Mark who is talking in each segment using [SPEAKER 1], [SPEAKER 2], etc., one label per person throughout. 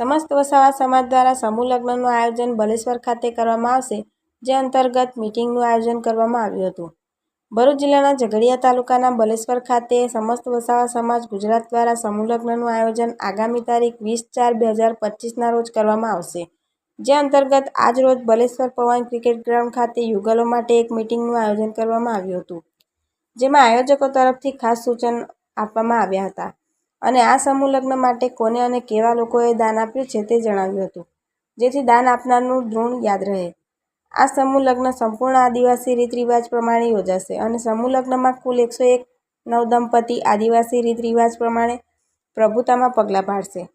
[SPEAKER 1] સમસ્ત વસાવા સમાજ દ્વારા સમૂહ લગ્નનું આયોજન બલેશ્વર ખાતે કરવામાં આવશે, જે અંતર્ગત મીટિંગનું આયોજન કરવામાં આવ્યું હતું. ભરૂચ જિલ્લાના ઝઘડિયા તાલુકાના બલેશ્વર ખાતે સમસ્ત વસાવા સમાજ ગુજરાત દ્વારા સમૂહ લગ્નનું આયોજન આગામી તારીખ વીસ ચાર બે હજાર પચીસના રોજ કરવામાં આવશે, જે અંતર્ગત આજ રોજ બલેશ્વર પવન ક્રિકેટ ગ્રાઉન્ડ ખાતે યુગલો માટે એક મીટિંગનું આયોજન કરવામાં આવ્યું હતું, જેમાં આયોજકો તરફથી ખાસ સૂચન આપવામાં આવ્યા હતા. અને આ સમૂહ લગ્ન માટે કોને અને કેવા લોકોએ દાન આપ્યું છે તે જણાવ્યું હતું. જેથી દાન આપનારનું ઋણ યાદ રહે. આ સમૂહ લગ્ન સંપૂર્ણ આદિવાસી રીત રિવાજ પ્રમાણે યોજાશે અને સમૂહ લગ્નમાં કુલ એકસો એક નવદંપતી આદિવાસી રીત રિવાજ પ્રમાણે પ્રભુતામાં પગલાં પાડશે.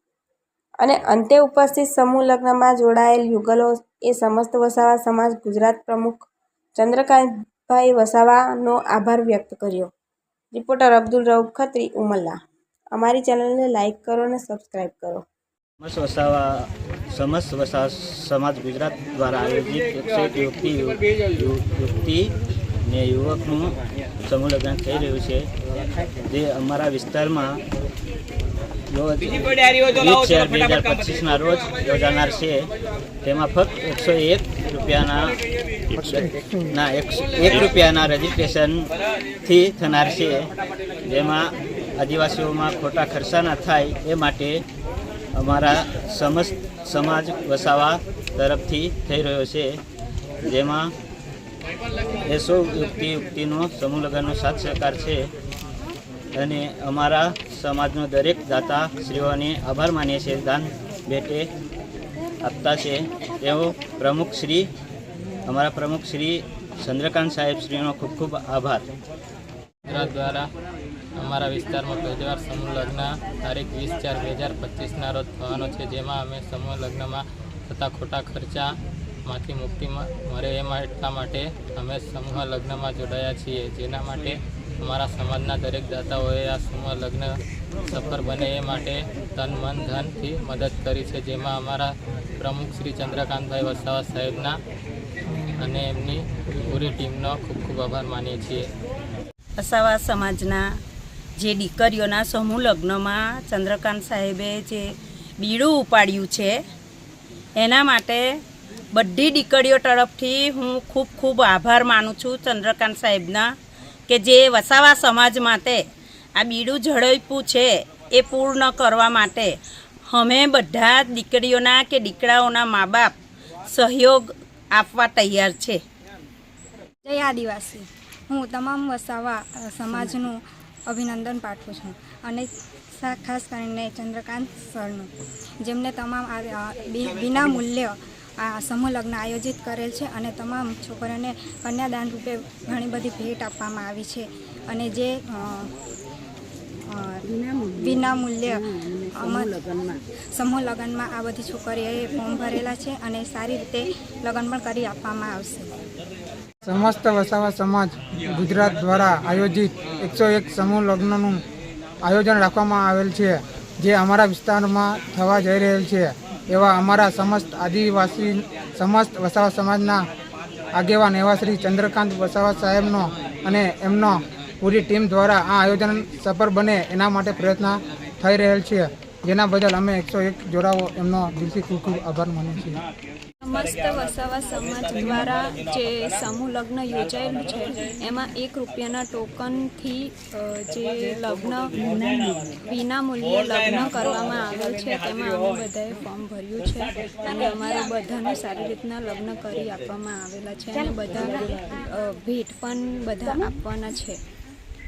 [SPEAKER 1] અને અંતે ઉપસ્થિત સમૂહ લગ્નમાં જોડાયેલ યુગલો એ સમસ્ત વસાવા સમાજ ગુજરાત પ્રમુખ ચંદ્રકાંતભાઈ વસાવાનો આભાર વ્યક્ત કર્યો. રિપોર્ટર અબ્દુલ રઉફ ખત્રી, ઉમલ્લા. અમારી ચેનલને લાઇક કરો અને સબસ્ક્રાઈબ કરો.
[SPEAKER 2] સમસ વસાવા સમસ્ત વસાવા સમાજ ગુજરાત દ્વારા આયોજિત એકસો એક યુવતી યુવતી ને યુવકનું સમૂહ લગ્ન થઈ રહ્યું છે. જે અમારા વિસ્તારમાં વીસ ચાર બે હજાર પચીસના રોજ યોજાનાર છે. તેમાં ફક્ત એકસો એક રૂપિયાના ના એકસો એક રૂપિયાના રજિસ્ટ્રેશનથી થનાર છે. જેમાં આદિવાસીઓમાં ખોટા ખર્ચા ના થાય એ માટે અમારા સમસ્ત સમાજ વસાવા તરફથી થઈ રહ્યો છે, જેમાં એસો યુક્તિ યુક્તિનો સમૂહ લગ્નનો સાથ સહકાર છે અને અમારા સમાજનો દરેક દાતા શ્રીઓને આભાર માનીએ છીએ, દાન ભેટે આપતા છે. તેઓ પ્રમુખ શ્રી, અમારા પ્રમુખ શ્રી ચંદ્રકાંત સાહેબ શ્રીનો ખૂબ ખૂબ આભાર.
[SPEAKER 3] દ્વારા અમારા વિસ્તારમાં પહેલીવાર સમૂહ લગ્ન તારીખ વીસ ચાર બે હજાર પચીસના રોજ થવાનો છે, જેમાં અમે સમૂહ લગ્નમાં થતા ખોટા ખર્ચામાંથી મુક્તિ મળે એ એટલા માટે અમે સમૂહ લગ્નમાં જોડાયા છીએ. જેના માટે અમારા સમાજના દરેક દાતાઓએ આ સમૂહ લગ્ન સફળ બને એ માટે તન, મન, ધનથી મદદ કરી છે. જેમાં અમારા પ્રમુખ શ્રી ચંદ્રકાંતભાઈ વસાવા સાહેબના અને એમની પૂરી ટીમનો ખૂબ ખૂબ આભાર માનીએ છીએ.
[SPEAKER 4] વસાવા સમાજના જે દીકરીઓના સમૂહ લગ્નમાં ચંદ્રકાંત સાહેબે જે બીડું ઉપાડ્યું છે, એના માટે બધી દીકરીઓ તરફથી હું ખૂબ ખૂબ આભાર માનું છું ચંદ્રકાંત સાહેબના કે જે વસાવા સમાજ માટે આ બીડું ઝડપ્યું છે એ પૂર્ણ કરવા માટે અમે બધા દીકરીઓના કે દીકરાઓના મા બાપ સહયોગ આપવા તૈયાર છે.
[SPEAKER 5] જય આદિવાસી. હું તમામ વસાવા સમાજનું અભિનંદન પાઠવું છું. અને ખાસ કરીને ચંદ્રકાંત સરનું, જેમને તમામ વિના મૂલ્ય આ સમૂહ લગ્ન આયોજિત કરેલ છે અને તમામ છોકરાને કન્યાદાન રૂપે ઘણી બધી ભેટ આપવામાં આવી છે. અને જે અ, અ, વિના મૂલ્ય અમર સમૂહ લગ્નમાં. આ બધી છોકરીઓએ ફોર્મ ભરેલા છે અને સારી રીતે લગ્ન પણ કરી આપવામાં આવશે.
[SPEAKER 6] સમસ્ત વસાવા સમાજ ગુજરાત દ્વારા આયોજિત એકસો એક સમૂહ લગ્નનું આયોજન રાખવામાં આવેલ છે જે અમારા વિસ્તારમાં થવા જઈ રહેલ છે. એવા અમારા સમસ્ત આદિવાસી સમસ્ત વસાવા સમાજના આગેવાન એવા શ્રી ચંદ્રકાંત વસાવા સાહેબનો અને એમનો પૂરી ટીમ દ્વારા આ આયોજન સફળ બને એના માટે પ્રયત્ન થઈ રહેલ છે. જેના બદલ અમે એકસો એક જોડાઓ એમનો દિલથી ખૂબ ખૂબ આભાર માનીએ છીએ.
[SPEAKER 7] સમસ્ત વસાવા સમાજ દ્વારા જે સમૂહ લગ્ન યોજાયેલું છે, એમાં એક રૂપિયાના ટોકનથી જે લગ્ન વિનામૂલ્યે લગ્ન કરવામાં આવેલ છે, તેમાં અમે બધાએ ફોર્મ ભર્યું છે અને અમારે બધાને સારી રીતના લગ્ન કરી આપવામાં આવેલા છે અને બધા ભેટ પણ બધા આપવાના છે.